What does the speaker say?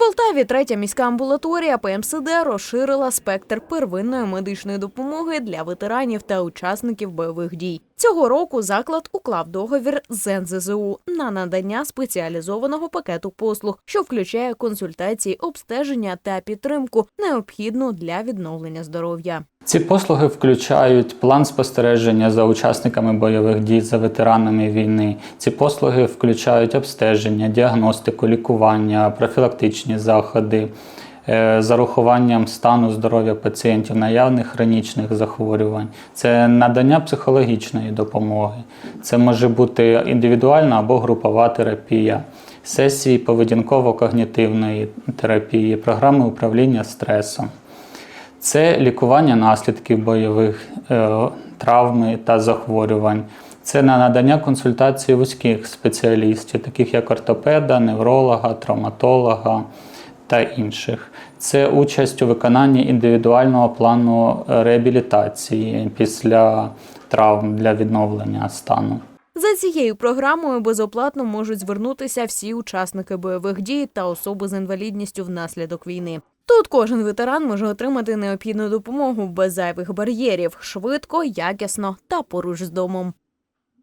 Полтаві третя міська амбулаторія ПМСД розширила спектр первинної медичної допомоги для ветеранів та учасників бойових дій. Цього року заклад уклав договір з НЗЗУ на надання спеціалізованого пакету послуг, що включає консультації, обстеження та підтримку, необхідну для відновлення здоров'я. Ці послуги включають план спостереження за учасниками бойових дій, за ветеранами війни. Ці послуги включають обстеження, діагностику, лікування, профілактичні заходи. Е, За рахуванням стану здоров'я пацієнтів, наявних хронічних захворювань, це надання психологічної допомоги, це може бути індивідуальна або групова терапія, сесії поведінково-когнітивної терапії, програми управління стресом. Це лікування наслідків бойових е, травми та захворювань. Це на надання консультацій вузьких спеціалістів, таких як ортопеда, невролога, травматолога та інших. Це участь у виконанні індивідуального плану реабілітації після травм для відновлення стану. За цією програмою безоплатно можуть звернутися всі учасники бойових дій та особи з інвалідністю внаслідок війни. Тут кожен ветеран може отримати необхідну допомогу без зайвих бар'єрів, швидко, якісно та поруч з домом.